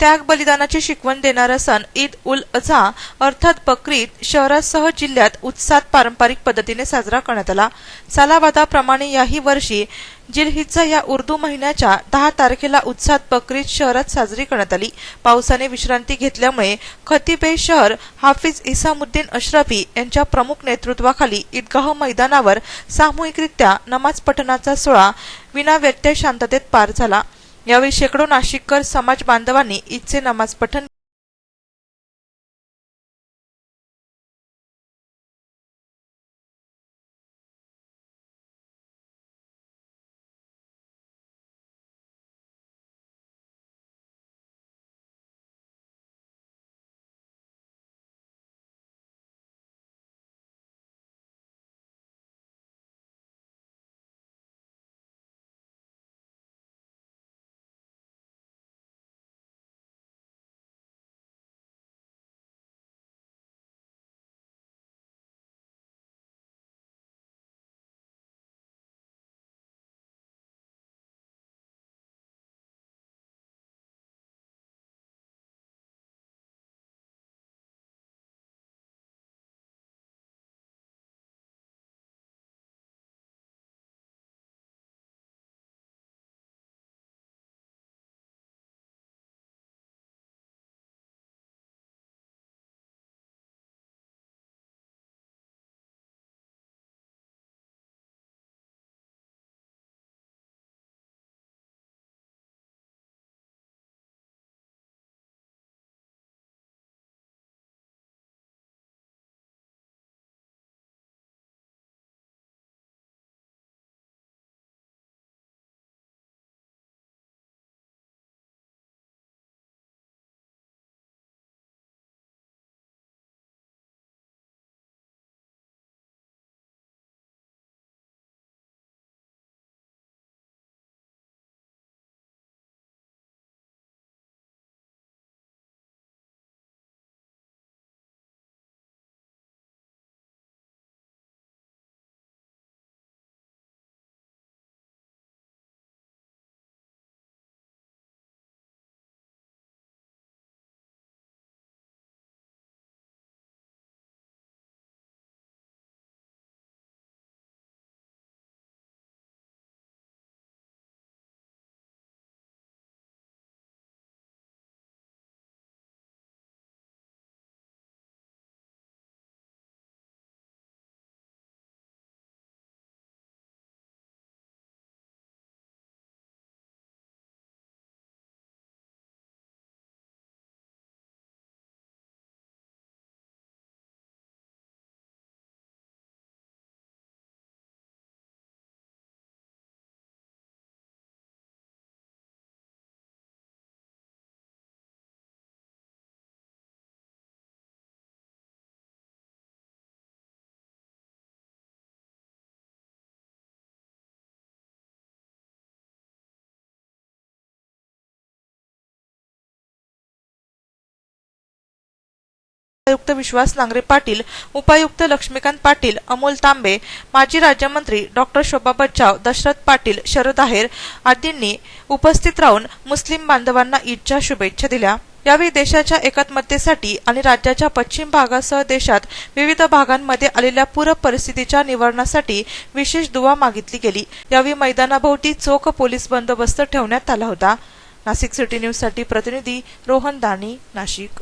त्याग बलिदानाची शिकवण देणारा सण ईद उल अझा अर्थात बकरीद शहरासह जिल्ह्यात उत्साहात पारंपरिक पद्धतीने साजरा करण्यात आला. सालावादाप्रमाणे याही वर्षी जिलहिज्जा या उर्दू महिन्याच्या दहा तारखेला उत्साहात बकरीद शहरात साजरी करण्यात आली. पावसाने विश्रांती घेतल्यामुळे खतीबे शहर हाफिज इसामुद्दीन अश्रफी यांच्या प्रमुख नेतृत्वाखाली ईदगाह मैदानावर सामूहिकरित्या नमाज पठणाचा सोहळा विनाव्यत्यय शांततेत पार झाला. यावेळी शेकडो नाशिककर समाज बांधवांनी ईदचे नमाज पठण आयुक्त विश्वास नांगरे पाटील उपायुक्त लक्ष्मीकांत पाटील अमोल तांबे माजी राज्यमंत्री डॉक्टर शोभा बच्चाव दशरथ पाटील शरद आहेर आदींनी उपस्थित राहून मुस्लिम बांधवांना ईदच्या शुभेच्छा दिल्या. यावेळी देशाच्या एकात्मतेसाठी आणि राज्याच्या पश्चिम भागासह देशात विविध भागांमध्ये आलेल्या पूर परिस्थितीच्या निवारणासाठी विशेष दुवा मागितली गेली. यावेळी मैदानाभोवती चोख पोलीस बंदोबस्त ठेवण्यात आला होता. नाशिक सिटी न्यूजसाठी प्रतिनिधी रोहन दानी नाशिक.